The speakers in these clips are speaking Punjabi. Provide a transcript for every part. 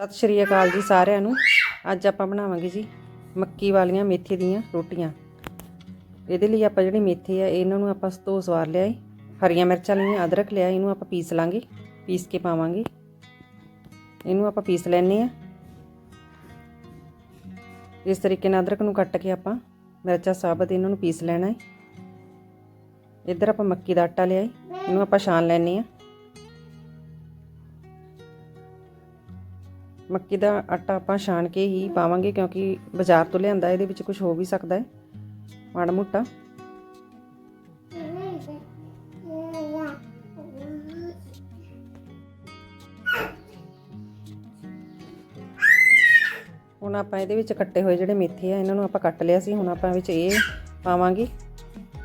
ਸਤਿ ਸ਼੍ਰੀ ਅਕਾਲ ਜੀ ਸਾਰਿਆਂ ਨੂੰ। ਅੱਜ ਆਪਾਂ ਬਣਾਵਾਂਗੇ ਜੀ ਮੱਕੀ ਵਾਲੀਆਂ ਮੇਥੇ ਦੀਆਂ ਰੋਟੀਆਂ। ਇਹਦੇ ਲਈ ਆਪਾਂ ਜਿਹੜੀ ਮੇਥੇ ਆ, ਇਹਨਾਂ ਨੂੰ ਆਪਾਂ ਧੋ ਸਵਾਰ ਲਿਆ ਏ ਹਰੀਆਂ ਮਿਰਚਾਂ ਲਈਆਂ, ਅਦਰਕ ਲਿਆ ਇਹਨੂੰ ਆਪਾਂ ਪੀਸ ਲਾਂਗੇ, ਪੀਸ ਕੇ ਪਾਵਾਂਗੇ। ਇਹਨੂੰ ਆਪਾਂ ਪੀਸ ਲੈਣੇ ਆ ਇਸ ਤਰੀਕੇ ਨਾਲ ਅਦਰਕ ਨੂੰ ਕੱਟ ਕੇ ਆਪਾਂ ਮਿਰਚਾਂ ਸਾਬਤ ਇਹਨਾਂ ਨੂੰ ਪੀਸ ਲੈਣਾ ਹੈ। ਇੱਧਰ ਆਪਾਂ ਮੱਕੀ ਦਾ ਆਟਾ ਲਿਆ ਏ ਇਹਨੂੰ ਆਪਾਂ ਛਾਣ ਲੈਣੇ ਆ ਮੱਕੀ ਦਾ ਆਟਾ ਆਪਾਂ ਛਾਣ ਕੇ ਹੀ ਪਾਵਾਂਗੇ ਕਿਉਂਕਿ ਬਾਜ਼ਾਰ ਤੋਂ ਲਿਆਂਦਾ, ਇਹਦੇ ਵਿੱਚ ਕੁਝ ਹੋ ਵੀ ਸਕਦਾ ਹੈ। ਮਾੜਾ ਮੋਟਾ। ਹੁਣ ਆਪਾਂ ਇਹਦੇ ਵਿੱਚ ਕੱਟੇ ਹੋਏ ਜਿਹੜੇ ਮੇਥੇ ਆ, ਇਹਨਾਂ ਨੂੰ ਆਪਾਂ ਕੱਟ ਲਿਆ ਸੀ, ਹੁਣ ਆਪਾਂ ਵਿੱਚ ਇਹ ਪਾਵਾਂਗੇ।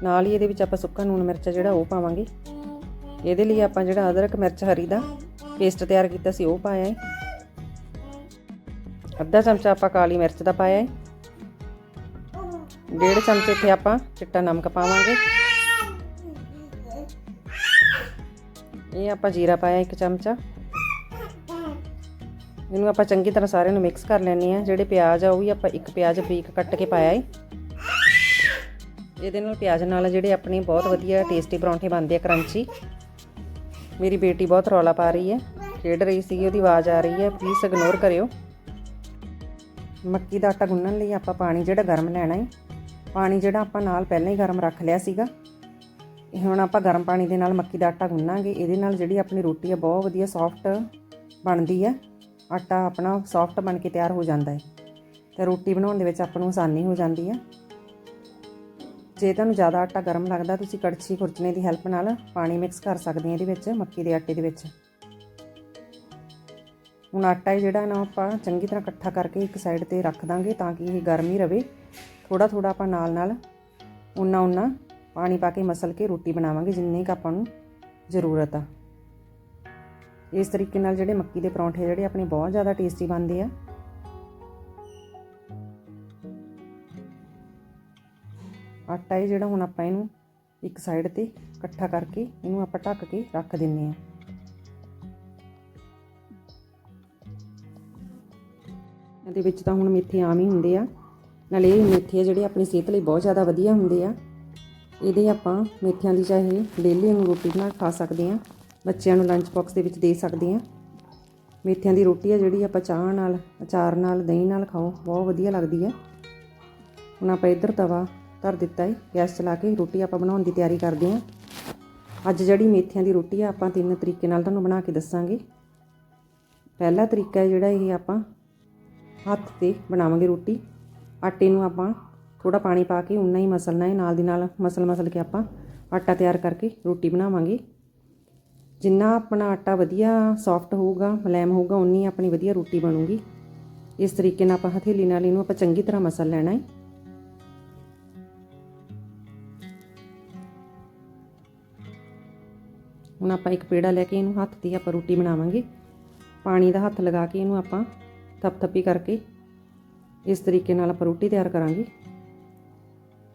ਨਾਲ ਹੀ ਇਹਦੇ ਵਿੱਚ ਆਪਾਂ ਸੁੱਕਾ ਨੂਣ ਮਿਰਚ ਜਿਹੜਾ, ਉਹ ਪਾਵਾਂਗੇ। ਇਹਦੇ ਲਈ ਆਪਾਂ ਜਿਹੜਾ ਅਦਰਕ ਮਿਰਚ, ਹਰੀ ਦਾ ਪੇਸਟ ਤਿਆਰ ਕੀਤਾ ਸੀ, ਉਹ ਪਾਇਆ ਹੈ। ਅੱਧਾ ਚਮਚਾ ਆਪਾਂ ਕਾਲੀ ਮਿਰਚ ਦਾ ਪਾਇਆ ਹੈ ਡੇਢ ਚਮਚੇ ਇੱਥੇ ਆਪਾਂ ਚਿੱਟਾ ਨਮਕ ਪਾਵਾਂਗੇ। ਇਹ ਆਪਾਂ ਜੀਰਾ ਪਾਇਆ ਇੱਕ ਚਮਚਾ। ਇਹਨੂੰ ਆਪਾਂ ਚੰਗੀ ਤਰ੍ਹਾਂ ਸਾਰਿਆਂ ਨੂੰ ਮਿਕਸ ਕਰ ਲੈਣੇ ਆ ਜਿਹੜੇ ਪਿਆਜ਼ ਆ, ਉਹ ਵੀ ਆਪਾਂ ਇੱਕ ਪਿਆਜ਼ ਬਰੀਕ ਕੱਟ ਕੇ ਪਾਇਆ ਹੈ ਇਹਦੇ ਨਾਲ ਪਿਆਜ਼ ਨਾਲ ਜਿਹੜੇ ਆਪਣੇ ਬਹੁਤ ਵਧੀਆ ਟੇਸਟੀ ਪਰੌਂਠੇ ਬਣਦੇ ਆ, ਕਰੰਚੀ। ਮੇਰੀ ਬੇਟੀ ਬਹੁਤ ਰੌਲਾ ਪਾ ਰਹੀ ਹੈ। ਖੇਡ ਰਹੀ ਸੀਗੀ, ਉਹਦੀ ਆਵਾਜ਼ ਆ ਰਹੀ ਹੈ। ਪਲੀਜ਼ ਇਗਨੋਰ ਕਰਿਓ। ਮੱਕੀ ਦਾ ਆਟਾ ਗੁੰਨਣ ਲਈ ਆਪਾਂ ਪਾਣੀ ਜਿਹੜਾ ਗਰਮ ਲੈਣਾ ਹੈ ਪਾਣੀ ਜਿਹੜਾ ਆਪਾਂ ਨਾਲ ਪਹਿਲਾਂ ਹੀ ਗਰਮ ਰੱਖ ਲਿਆ ਸੀਗਾ। ਹੁਣ ਆਪਾਂ ਗਰਮ ਪਾਣੀ ਦੇ ਨਾਲ ਮੱਕੀ ਦਾ ਆਟਾ ਗੁੰਨਾਂਗੇ। ਇਹਦੇ ਨਾਲ ਜਿਹੜੀ ਆਪਣੀ ਰੋਟੀ ਆ, ਬਹੁਤ ਵਧੀਆ ਸੌਫਟ ਬਣਦੀ ਹੈ ਆਟਾ ਆਪਣਾ ਸੌਫਟ ਬਣ ਕੇ ਤਿਆਰ ਹੋ ਜਾਂਦਾ ਹੈ ਤੇ ਰੋਟੀ ਬਣਾਉਣ ਦੇ ਵਿੱਚ ਆਪਾਂ ਨੂੰ ਆਸਾਨੀ ਹੋ ਜਾਂਦੀ ਹੈ ਜੇ ਤੁਹਾਨੂੰ ਜ਼ਿਆਦਾ ਆਟਾ ਗਰਮ ਲੱਗਦਾ, ਤੁਸੀਂ ਕੜਛੀ ਖੁਰਚਣੇ ਦੀ ਹੈਲਪ ਨਾਲ ਪਾਣੀ ਮਿਕਸ ਕਰ ਸਕਦੇ ਆ ਇਹਦੇ ਵਿੱਚ, ਮੱਕੀ ਦੇ ਆਟੇ ਦੇ ਵਿੱਚ। ਹੁਣ ਆਟਾ ਹੈ ਜਿਹੜਾ ਨਾ ਆਪਾਂ ਚੰਗੀ ਤਰ੍ਹਾਂ ਇਕੱਠਾ ਕਰਕੇ ਇੱਕ ਸਾਈਡ ਤੇ ਰੱਖ ਦਾਂਗੇ ਤਾਂ ਕਿ ਇਹ ਗਰਮ ਹੀ ਰਵੇ। ਥੋੜਾ ਥੋੜਾ ਆਪਾਂ ਨਾਲ ਨਾਲ ਉਨਾ ਉਨਾ ਪਾਣੀ ਪਾ ਕੇ ਮਸਲ ਕੇ ਰੋਟੀ ਬਣਾਵਾਂਗੇ ਜਿੰਨੇ ਕ ਆਪਾਂ ਨੂੰ ਜ਼ਰੂਰਤ ਆ। ਇਸ ਤਰੀਕੇ ਨਾਲ ਜਿਹੜੇ ਮੱਕੀ ਦੇ ਪਰੌਂਠੇ ਜਿਹੜੇ ਆਪਣੇ ਬਹੁਤ ਜ਼ਿਆਦਾ ਟੇਸਟੀ ਬਣਦੇ ਆ। ਆਟਾ ਹੈ ਜਿਹੜਾ ਹੁਣ ਆਪਾਂ ਇਹਨੂੰ ਇੱਕ ਸਾਈਡ ਤੇ ਇਕੱਠਾ ਕਰਕੇ ਇਹਨੂੰ ਆਪਾਂ ਢੱਕ ਕੇ ਰੱਖ ਦਿੰਨੇ ਆ। ਇਹਦੇ ਵਿੱਚ ਤਾਂ ਹੁਣ ਮੇਥੇ ਆਮ ਹੀ ਹੁੰਦੇ ਆ। ਨਾਲੇ ਇਹ ਮੇਥੇ ਆ ਜਿਹੜੇ ਆਪਣੀ ਸਿਹਤ ਲਈ ਬਹੁਤ ਜ਼ਿਆਦਾ ਵਧੀਆ ਹੁੰਦੇ ਆ। ਇਹਦੇ ਆਪਾਂ ਮੇਥਿਆਂ ਦੀ ਚਾਹੇ ਡੇਲੀ ਨੂੰ ਰੋਟੀ ਬਣਾ ਖਾ ਸਕਦੇ ਆ। ਬੱਚਿਆਂ ਨੂੰ ਲੰਚ ਬਾਕਸ ਦੇ ਵਿੱਚ ਦੇ ਸਕਦੇ ਆ। ਮੇਥਿਆਂ ਦੀ ਰੋਟੀ ਆ ਜਿਹੜੀ ਆਪਾਂ ਚਾਹ ਨਾਲ, ਅਚਾਰ ਨਾਲ, ਦਹੀਂ ਨਾਲ ਖਾਓ, ਬਹੁਤ ਵਧੀਆ ਲੱਗਦੀ ਹੈ ਹੁਣ ਆਪਾਂ ਇੱਧਰ ਤਵਾ ਧਰ ਦਿੱਤਾ ਹੈ ਗੈਸ ਚਲਾ ਕੇ ਰੋਟੀ ਆਪਾਂ ਬਣਾਉਣ ਦੀ ਤਿਆਰੀ ਕਰਦੇ ਹਾਂ ਅੱਜ ਜਿਹੜੀ ਮੇਥਿਆਂ ਦੀ ਰੋਟੀ ਆ ਆਪਾਂ ਤਿੰਨ ਤਰੀਕੇ ਨਾਲ ਤੁਹਾਨੂੰ ਬਣਾ ਕੇ ਦੱਸਾਂਗੇ। ਪਹਿਲਾ ਤਰੀਕਾ ਹੈ ਜਿਹੜਾ ਇਹ ਆਪਾਂ ਹੱਥ ਤੇ ਬਣਾਵਾਂਗੇ ਰੋਟੀ। ਆਟੇ ਨੂੰ ਆਪਾਂ ਥੋੜਾ ਪਾਣੀ ਪਾ ਕੇ ਉਨਾ ਹੀ ਮਸਲਣਾ ਹੈ। ਨਾਲ ਦੀ ਨਾਲ ਮਸਲ ਮਸਲ ਕੇ ਆਪਾਂ ਆਟਾ ਤਿਆਰ ਕਰਕੇ ਰੋਟੀ ਬਣਾਵਾਂਗੇ। ਜਿੰਨਾ ਆਪਣਾ ਆਟਾ ਵਧੀਆ ਸੌਫਟ ਹੋਊਗਾ, ਮਲੈਮ ਹੋਊਗਾ, ਉਨੀ ਆਪਣੀ ਵਧੀਆ ਰੋਟੀ ਬਣੂਗੀ। ਇਸ ਤਰੀਕੇ ਨਾਲ ਆਪਾਂ ਹਥੇਲੀ ਨਾਲ ਇਹਨੂੰ ਆਪਾਂ ਚੰਗੀ ਤਰ੍ਹਾਂ ਮਸਲ ਲੈਣਾ ਹੈ। ਹੁਣ ਆਪਾਂ ਇੱਕ ਪੇੜਾ ਲੈ ਕੇ ਇਹਨੂੰ ਹੱਥ 'ਤੇ ਆਪਾਂ ਰੋਟੀ ਬਣਾਵਾਂਗੇ। ਪਾਣੀ ਦਾ ਹੱਥ ਲਗਾ ਕੇ ਇਹਨੂੰ ਆਪਾਂ ਥਪਥਪੀ ਕਰਕੇ ਇਸ ਤਰੀਕੇ ਨਾਲ ਆਪਾਂ ਰੋਟੀ ਤਿਆਰ ਕਰਾਂਗੇ।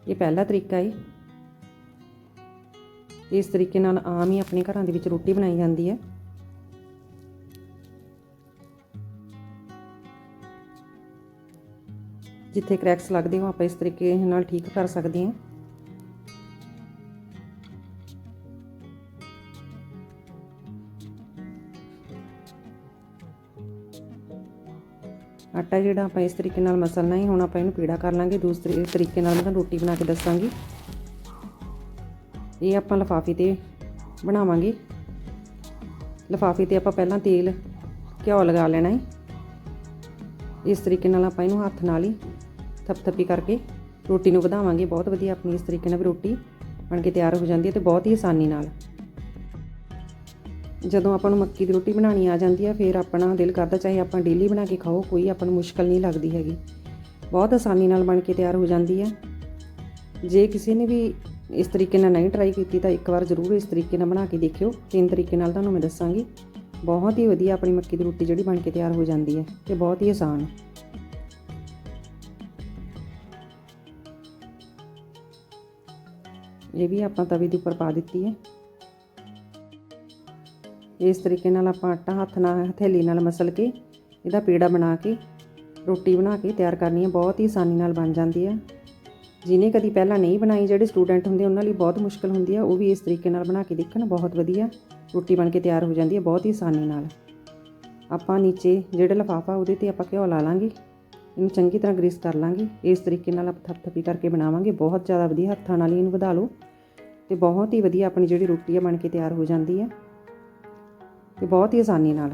ਇਹ ਪਹਿਲਾ ਤਰੀਕਾ ਹੈ ਇਸ ਤਰੀਕੇ ਨਾਲ ਆਮ ਹੀ ਆਪਣੇ ਘਰਾਂ ਦੇ ਵਿੱਚ ਰੋਟੀ ਬਣਾਈ ਜਾਂਦੀ ਹੈ ਜਿੱਥੇ ਕ੍ਰੈਕਸ ਲੱਗਦੇ ਹੋ, ਆਪਾਂ ਇਸ ਤਰੀਕੇ ਨਾਲ ਠੀਕ ਕਰ ਸਕਦੇ ਹਾਂ। ਆਟਾ ਜਿਹੜਾ ਆਪਾਂ ਇਸ ਤਰੀਕੇ ਨਾਲ ਮਸਲਣਾ ਹੈ, ਹੁਣ ਆਪਾਂ ਇਹਨੂੰ ਪੀੜਾ ਕਰ ਲਾਂਗੇ। ਦੂਸਰੇ ਤਰੀਕੇ ਨਾਲ ਮੈਂ ਰੋਟੀ ਬਣਾ ਕੇ ਦੱਸਾਂਗੀ। ਇਹ ਆਪਾਂ ਲਫਾਫੇ ਤੇ ਬਣਾਵਾਂਗੇ। ਲਫਾਫੇ ਤੇ ਆਪਾਂ ਪਹਿਲਾਂ ਤੇਲ, ਘਿਓ ਲਗਾ ਲੈਣਾ ਹੈ। ਇਸ ਤਰੀਕੇ ਨਾਲ ਆਪਾਂ ਇਹਨੂੰ ਹੱਥ ਨਾਲ ਹੀ ਥਪਥਪੀ ਕਰਕੇ ਰੋਟੀ ਨੂੰ ਵਧਾਵਾਂਗੇ। ਬਹੁਤ ਵਧੀਆ ਆਪਣੀ ਇਸ ਤਰੀਕੇ ਨਾਲ ਵੀ ਰੋਟੀ ਬਣ ਕੇ ਤਿਆਰ ਹੋ ਜਾਂਦੀ ਹੈ ਤੇ ਬਹੁਤ ਹੀ ਆਸਾਨੀ ਨਾਲ। ਜਦੋਂ ਆਪਾਂ ਨੂੰ ਮੱਕੀ ਦੀ ਰੋਟੀ ਬਣਾਉਣੀ ਆ ਜਾਂਦੀ ਹੈ ਫਿਰ ਆਪਣਾ ਦਿਲ ਕਰਦਾ ਚਾਹੇ ਆਪਾਂ ਡੇਲੀ ਬਣਾ ਕੇ ਖਾਓ, ਕੋਈ ਆਪਾਂ ਨੂੰ ਮੁਸ਼ਕਲ ਨਹੀਂ ਲੱਗਦੀ ਹੈਗੀ। ਬਹੁਤ ਆਸਾਨੀ ਨਾਲ ਬਣ ਕੇ ਤਿਆਰ ਹੋ ਜਾਂਦੀ ਹੈ ਜੇ ਕਿਸੇ ਨੇ ਵੀ ਇਸ ਤਰੀਕੇ ਨਾਲ ਨਹੀਂ ਟਰਾਈ ਕੀਤੀ, ਤਾਂ ਇੱਕ ਵਾਰ ਜ਼ਰੂਰ ਇਸ ਤਰੀਕੇ ਨਾਲ ਬਣਾ ਕੇ ਦੇਖਿਓ। ਤਿੰਨ ਤਰੀਕੇ ਨਾਲ ਤੁਹਾਨੂੰ ਮੈਂ ਦੱਸਾਂਗੀ। ਬਹੁਤ ਹੀ ਵਧੀਆ ਆਪਣੀ ਮੱਕੀ ਦੀ ਰੋਟੀ ਜਿਹੜੀ ਬਣ ਕੇ ਤਿਆਰ ਹੋ ਜਾਂਦੀ ਹੈ ਤੇ ਬਹੁਤ ਹੀ ਆਸਾਨ। ਹੈ ਇਹ ਵੀ ਆਪਾਂ ਤਵੇ ਦੇ ਉੱਪਰ ਪਾ ਦਿੱਤੀ ਹੈ ਇਸ ਤਰੀਕੇ ਨਾਲ ਆਪਾਂ ਆਟਾ ਹੱਥ ਨਾਲ, ਹਥੇਲੀ ਨਾਲ ਮਸਲ ਕੇ, ਇਹਦਾ ਪੇੜਾ ਬਣਾ ਕੇ, ਰੋਟੀ ਬਣਾ ਕੇ ਤਿਆਰ ਕਰਨੀ ਹੈ ਬਹੁਤ ਹੀ ਆਸਾਨੀ ਨਾਲ ਬਣ ਜਾਂਦੀ ਹੈ ਜਿਹਨੇ ਕਦੀ ਪਹਿਲਾਂ ਨਹੀਂ ਬਣਾਈ, ਜਿਹੜੇ ਸਟੂਡੈਂਟ ਹੁੰਦੇ ਉਹਨਾਂ ਲਈ ਬਹੁਤ ਮੁਸ਼ਕਲ ਹੁੰਦੀ ਹੈ ਉਹ ਵੀ ਇਸ ਤਰੀਕੇ ਨਾਲ ਬਣਾ ਕੇ ਦੇਖਣ, ਬਹੁਤ ਵਧੀਆ ਰੋਟੀ ਬਣ ਕੇ ਤਿਆਰ ਹੋ ਜਾਂਦੀ ਹੈ ਬਹੁਤ ਹੀ ਆਸਾਨੀ ਨਾਲ। ਆਪਾਂ ਨੀਚੇ ਜਿਹੜਾ ਲਫਾਫਾ, ਉਹਦੇ ਤੇ ਆਪਾਂ ਘਿਓ ਲਾ ਲਾਂਗੇ। ਇਹਨੂੰ ਚੰਗੀ ਤਰ੍ਹਾਂ ਗਰੀਸ ਕਰ ਲਾਂਗੇ। ਇਸ ਤਰੀਕੇ ਨਾਲ ਆਪਾਂ ਥੱਪ-ਥੱਪੀ ਕਰਕੇ ਬਣਾਵਾਂਗੇ। ਬਹੁਤ ਜ਼ਿਆਦਾ ਵਧੀਆ, ਹੱਥਾਂ ਨਾਲ ਇਹਨੂੰ ਵਧਾ ਲਓ। ਤੇ ਬਹੁਤ ਹੀ ਵਧੀਆ ਆਪਣੀ ਜਿਹੜੀ ਰੋਟੀ ਆ, ਬਣ ਕੇ ਤਿਆਰ ਹੋ ਜਾਂਦੀ ਹੈ ਤੇ ਬਹੁਤ ਹੀ ਆਸਾਨੀ ਨਾਲ।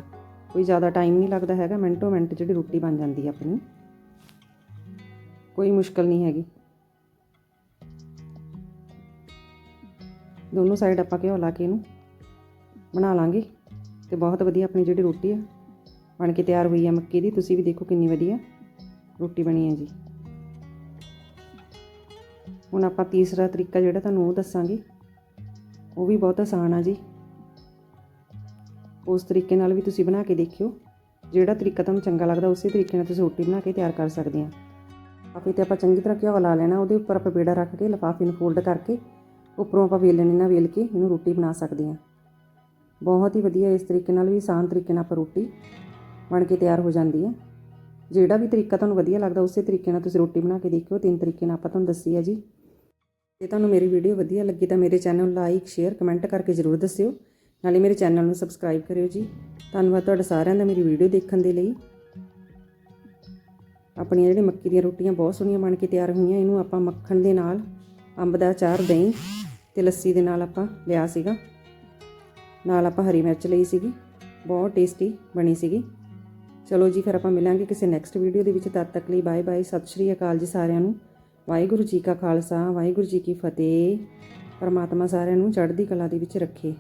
ਕੋਈ ਜ਼ਿਆਦਾ ਟਾਈਮ ਨਹੀਂ ਲੱਗਦਾ ਹੈਗਾ, ਮਿੰਟੋ ਮਿੰਟ ਜਿਹੜੀ ਰੋਟੀ ਬਣ ਜਾਂਦੀ ਹੈ ਆਪਣੀ। ਕੋਈ ਮੁਸ਼ਕਲ ਨਹੀਂ ਹੈਗੀ। ਦੋਨੋਂ ਸਾਈਡ ਆਪਾਂ ਘਿਓ ਲਾ ਕੇ ਇਹਨੂੰ ਬਣਾ ਲਾਂਗੇ ਤੇ ਬਹੁਤ ਵਧੀਆ ਆਪਣੀ ਜਿਹੜੀ ਰੋਟੀ ਆ, ਬਣ ਕੇ ਤਿਆਰ ਹੋਈ ਆ ਮੱਕੀ ਦੀ। ਤੁਸੀਂ ਵੀ ਦੇਖੋ ਕਿੰਨੀ ਵਧੀਆ ਰੋਟੀ ਬਣੀ ਹੈ ਜੀ। ਹੁਣ ਆਪਾਂ ਤੀਸਰਾ ਤਰੀਕਾ ਜਿਹੜਾ ਤੁਹਾਨੂੰ ਉਹ ਦੱਸਾਂਗੇ। ਉਹ ਵੀ ਬਹੁਤ ਆਸਾਨ ਆ ਜੀ। ਉਸ ਤਰੀਕੇ ਨਾਲ ਵੀ ਤੁਸੀਂ ਬਣਾ ਕੇ ਦੇਖਿਓ। ਜਿਹੜਾ ਤਰੀਕਾ ਤੁਹਾਨੂੰ ਚੰਗਾ ਲੱਗਦਾ, ਉਸੇ ਤਰੀਕੇ ਨਾਲ ਤੁਸੀਂ ਰੋਟੀ ਬਣਾ ਕੇ ਤਿਆਰ ਕਰ ਸਕਦੇ ਆ। ਆਪੇ ਤੇ ਆਪਾਂ ਚੰਗੀ ਤਰ੍ਹਾਂ ਘਿਓ ਲਾ ਲੈਣਾ, ਉਹਦੇ ਉੱਪਰ ਆਪਾਂ ਪੇੜਾ ਰੱਖ ਕੇ, ਲਿਫਾਫੇ ਨੂੰ ਫੋਲਡ ਕਰਕੇ, ਉੱਪਰੋਂ ਆਪਾਂ ਵੇਲਣੇ ਨਾ ਵੇਲ ਕੇ, ਇਹਨੂੰ ਰੋਟੀ ਬਣਾ ਸਕਦੇ ਆ। ਬਹੁਤ ਹੀ ਵਧੀਆ ਇਸ ਤਰੀਕੇ ਨਾਲ ਵੀ ਆਸਾਨ ਤਰੀਕੇ ਨਾਲ ਆਪਾਂ ਰੋਟੀ ਬਣ ਕੇ ਤਿਆਰ ਹੋ ਜਾਂਦੀ ਹੈ ਜਿਹੜਾ ਵੀ ਤਰੀਕਾ ਤੁਹਾਨੂੰ ਵਧੀਆ ਲੱਗਦਾ, ਉਸੇ ਤਰੀਕੇ ਨਾਲ ਤੁਸੀਂ ਰੋਟੀ ਬਣਾ ਕੇ ਦੇਖਿਓ। ਤਿੰਨ ਤਰੀਕੇ ਨਾਲ ਆਪਾਂ ਤੁਹਾਨੂੰ ਦੱਸੀ ਹੈ ਜੀ। ਜੇ ਤੁਹਾਨੂੰ ਮੇਰੀ ਵੀਡੀਓ ਵਧੀਆ ਲੱਗੀ ਤਾਂ ਮੇਰੇ ਚੈਨਲ ਨੂੰ ਲਾਈਕ ਸ਼ੇਅਰ ਕਮੈਂਟ ਕਰਕੇ ਜ਼ਰੂਰ ਦੱਸਿਓ। ਨਾਲੇ ਮੇਰੇ ਚੈਨਲ ਨੂੰ ਸਬਸਕ੍ਰਾਈਬ ਕਰਿਓ ਜੀ। ਧੰਨਵਾਦ ਤੁਹਾਡਾ ਸਾਰਿਆਂ ਦਾ ਮੇਰੀ ਵੀਡੀਓ ਦੇਖਣ ਦੇ ਲਈ। ਆਪਣੀਆਂ ਜਿਹੜੀਆਂ ਮੱਕੀ ਦੀਆਂ ਰੋਟੀਆਂ ਬਹੁਤ ਸੋਹਣੀਆਂ ਬਣ ਕੇ ਤਿਆਰ ਹੋਈਆਂ, ਇਹਨੂੰ ਆਪਾਂ ਮੱਖਣ ਦੇ ਨਾਲ ਅੰਬ ਦਾ ਅਚਾਰ, ਦਹੀਂ ਤੇ ਲੱਸੀ ਦੇ ਨਾਲ ਆਪਾਂ ਲਿਆ ਸੀਗਾ। ਨਾਲ ਆਪਾਂ ਹਰੀ ਮਿਰਚ ਲਈ ਸੀਗੀ, ਬਹੁਤ ਟੇਸਟੀ ਬਣੀ ਸੀਗੀ। ਚਲੋ ਜੀ, ਫਿਰ ਆਪਾਂ ਮਿਲਾਂਗੇ ਕਿਸੇ ਨੈਕਸਟ ਵੀਡੀਓ ਦੇ ਵਿੱਚ। ਤਦ ਤੱਕ ਲਈ ਬਾਏ ਬਾਏ ਸਤਿ ਸ਼੍ਰੀ ਅਕਾਲ ਜੀ ਸਾਰਿਆਂ ਨੂੰ। ਵਾਹਿਗੁਰੂ ਜੀ ਕਾ ਖਾਲਸਾ, ਵਾਹਿਗੁਰੂ ਜੀ ਕੀ ਫਤਿਹ। ਪਰਮਾਤਮਾ ਸਾਰਿਆਂ ਨੂੰ ਚੜ੍ਹਦੀ ਕਲਾ ਦੇ ਵਿੱਚ ਰੱਖੇ।